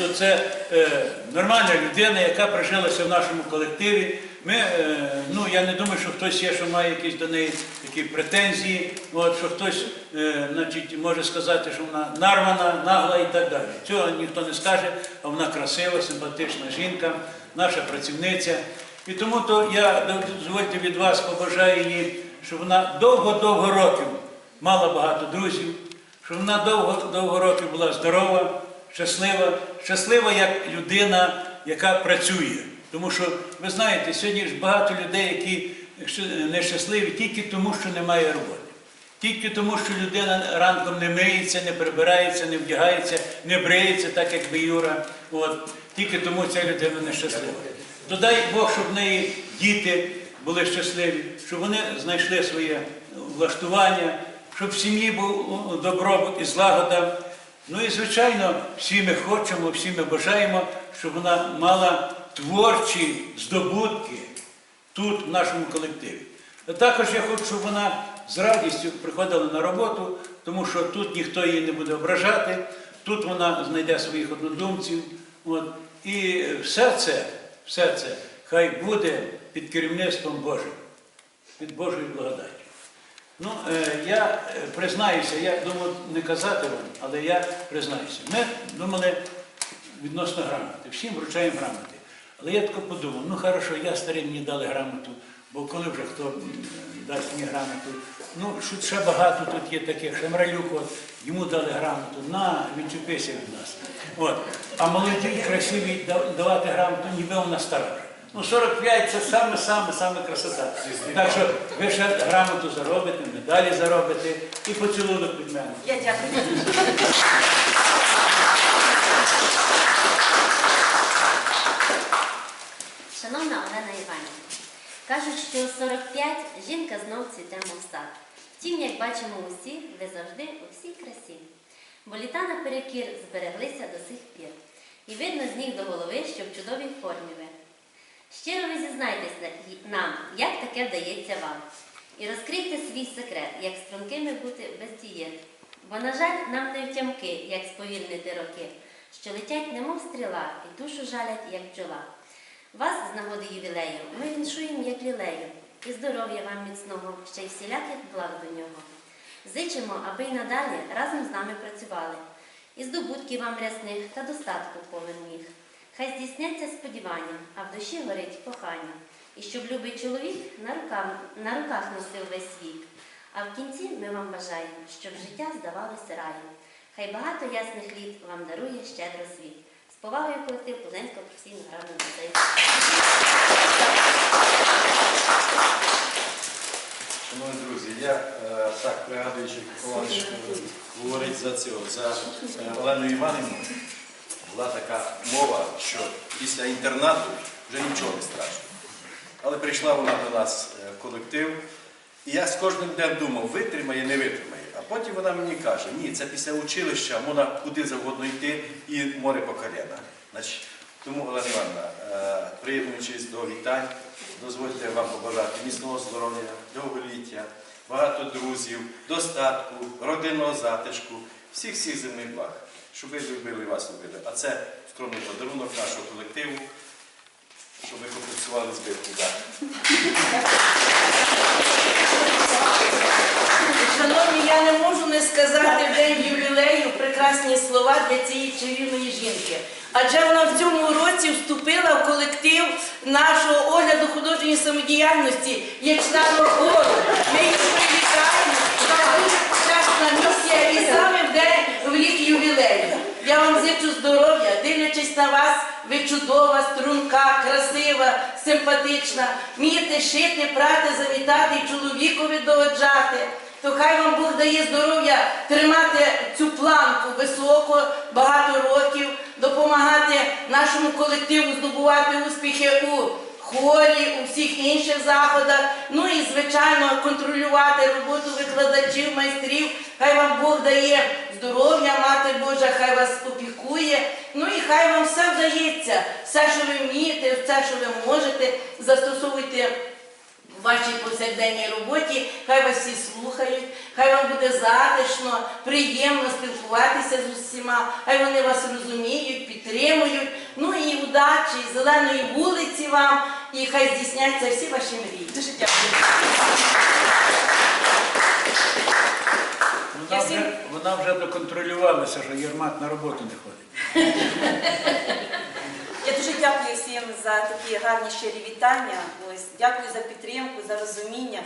то це е, нормальна людина, яка прижилася в нашому колективі. Ми, е, ну, я не думаю, що хтось є, що має якісь до неї такі претензії, от, що хтось е, значить, може сказати, що вона нарвана, нагла і так далі. Цього ніхто не скаже, а вона красива, симпатична жінка, наша працівниця. І тому то я дозвольте від вас побажаю їй, щоб вона довго-довго років мала багато друзів, щоб вона довго, довго років була здорова, щаслива, щаслива як людина, яка працює. Тому що ви знаєте, сьогодні ж багато людей, які нещасливі тільки тому, що немає роботи. Тільки тому, що людина ранком не миється, не прибирається, не вдягається, не бриється, так як би Юра. От. Тільки тому ця людина нещаслива. То дай Бог, щоб в неї діти були щасливі, щоб вони знайшли своє влаштування, щоб в сім'ї був добробут і злагода. Ну і звичайно, всі ми хочемо, всі ми бажаємо, щоб вона мала творчі здобутки тут, в нашому колективі. А також я хочу, щоб вона з радістю приходила на роботу, тому що тут ніхто її не буде ображати, тут вона знайде своїх однодумців. От. І все це, все це хай буде під керівництвом Божим, під Божою благодаттю. Ну, е, я е, признаюся, я думав не казати вам, але я признаюся. Ми думали відносно грамоти, всім вручаємо грамоти. Але я тако подумав, ну хорошо, я старий мені дали грамоту, бо коли вже хто дасть мені грамоту, ну що ще багато тут є таких, Шамралюк, от, йому дали грамоту, на, відчепися від нас. От. А молоді, красиві давати грамоту, ніби вона стара. Ну, 45 це саме-саме, саме красота. Так що ви ще грамоту заробите, медалі заробите і поцілунок від мене. Я дякую. Шановна Олена Іванівна, кажуть, що 45 жінка знов цвіте мов сад. Втім, як бачимо усі, ви завжди у всій красі. Бо літа наперекір збереглися до сих пір. І видно з ніг до голови, що в чудовій формі ви. Щиро ви зізнайтесь нам, як таке вдається вам. І розкрийте свій секрет, як стрункими бути без дієт. Бо, на жаль, нам не втямки, як сповільнити роки, що летять, немов стріла, і душу жалять, як бджола. Вас з нагоди ювілею ми віншуємо, як лілею, і здоров'я вам міцного, ще й всіляких благ до нього. Зичимо, аби й надалі разом з нами працювали, і здобутків вам рясних та достатку повен міг. Хай здійсняться сподівання, а в душі горить кохання, і щоб любий чоловік на руках, на руках носив весь вік. А в кінці ми вам бажаємо, щоб життя здавалося раєм. Хай багато ясних літ вам дарує щедро світ. З повагою колектив Пузенського професійного грального музею. Шановні друзі, я е, так пригадуючи, говорить за цього, за е, Олену Іванівну, була така мова, що після інтернату вже нічого не страшно. Але прийшла вона до нас е, в колектив, і я з кожним днем думав, витримає, не витримає. А потім вона мені каже, ні, це після училища, можна куди завгодно йти і море по коліна. Тому, Олена Івановна, е, приєднуючись до вітань, дозвольте вам побажати міцного здоров'я, довголіття, багато друзів, достатку, родинного затишку, всіх всіх земних благ, щоб ви любили вас любили. А це скромний подарунок нашого колективу, щоб ви компенсували збитку. Шановні, я не можу не сказати в день ювілею прекрасні слова для цієї чарівної жінки. Адже вона в цьому році нашого огляду художньої самодіяльності як член хору. Ми її привітаємо. Це дуже прекрасна місія і саме в день в рік ювілею. Я вам зичу здоров'я, дивлячись на вас, ви чудова, струнка, красива, симпатична. Вмієте шити, прати, замітати і чоловікові догоджати. То хай вам Бог дає здоров'я тримати цю планку високо, багато років, допомагати нашому колективу здобувати успіхи у хорі, у всіх інших заходах. Ну і, звичайно, контролювати роботу викладачів, майстрів. Хай вам Бог дає здоров'я, мати Божа, хай вас опікує. Ну і хай вам все вдається, все, що ви вмієте, все, що ви можете, застосовуйте в вашій повсякденній роботі. Хай вас всі слухають, хай вам буде затишно, приємно спілкуватися з усіма, хай вони вас розуміють, підтримують. Ну і удачі, зеленої вулиці вам, і хай здійсняться всі ваші мрії. Дуже дякую. Вона вже, вона вже доконтролювалася, що Єрмак на роботу не ходить. Всім за такі гарні щирі вітання. Ось дякую за підтримку, за розуміння.